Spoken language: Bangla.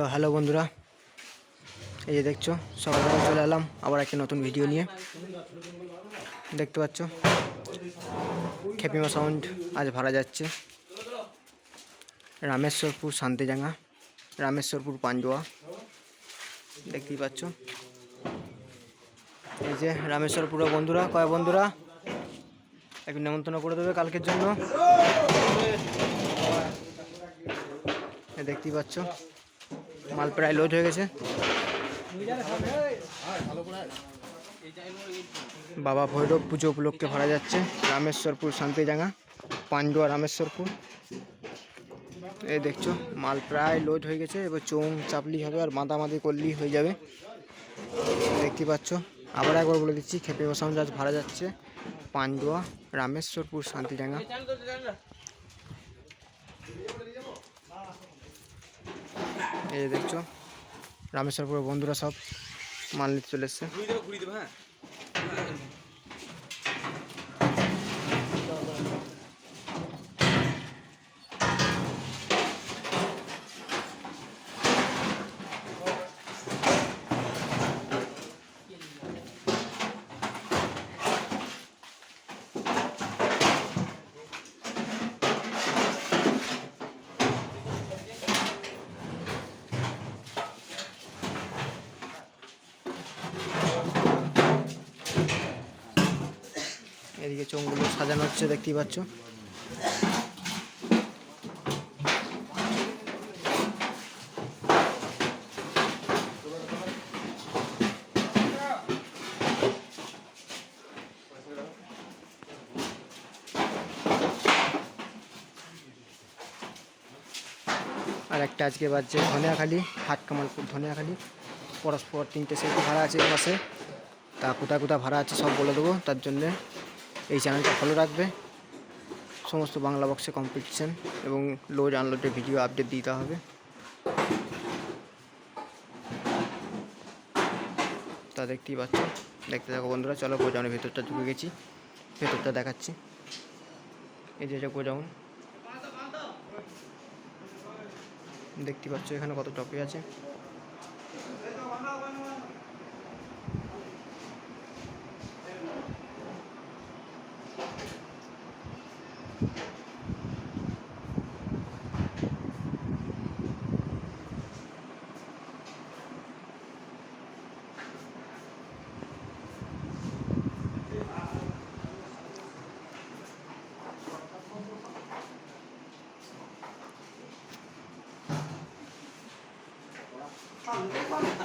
তো হ্যালো বন্ধুরা, এই যে দেখছ সকালবেলা চলে এলাম, আবার একটা নতুন ভিডিও নিয়ে। দেখতে পাচ্ছ? খেপিমা সাউন্ড আজ ভাড়া যাচ্ছে। রামেশ্বরপুর শান্তিজাঙ্গা রামেশ্বরপুর পান্ডুয়া দেখতেই পাচ্ছ? এই যে রামেশ্বরপুর বন্ধুরা, কয় বন্ধুরা? একটু নেমন্তন্ন করে দেবে কালকের জন্য। দেখতেই পাচ্ছ? মাল প্রায় লোড হয়ে গেছে। বাবা ভৈরব পুজো উপলক্ষে ভরা যাচ্ছে। রামেশ্বরপুর শান্তিজাঙ্গা পান্ডুয়া রামেশ্বরপুর। এই দেখছ, মাল প্রায় লোড হয়ে গেছে। এবার চোং চাপলি হবে আর মাদামাদি করলেই হয়ে যাবে। দেখতে পাচ্ছ, আবার একবার বলে দিচ্ছি, খেপে বসাউন আজ ভাড়া যাচ্ছে। পান্ডুয়া, রামেশ্বরপুর, শান্তিডাঙ্গা। এই দেখছ রামেশ্বরপুরের বন্ধুরা সব মাল নিতে চলে এসছে। এদিকে চোঙগুলো সাজানো হচ্ছে, দেখতেই পাচ্ছ। আর একটা আজকে বাজছে ধনিয়াখালি, হাট কামালপুর ধনিয়াখালি। পরস্পর তিনটে সেট ভাড়া আছে এই মাসে তা কোথায় কোথায় ভাড়া আছে সব বলে দেবো, তার জন্যে এই চ্যানেলটা ফলো রাখবে। সমস্ত বাংলা বক্সে কম্পিটিশন এবং লোড আনলোডের ভিডিও আপডেট দিতে হবে। তা দেখতেই পাচ্ছ। দেখতে থাকো বন্ধুরা, চলো গোজাউনের ভেতরটা ঢুকে গেছি। ভেতরটা দেখাচ্ছি। এই যে এটা গোজাউন দেখতে পাচ্ছ এখানে কত টপে আছে। 放一放。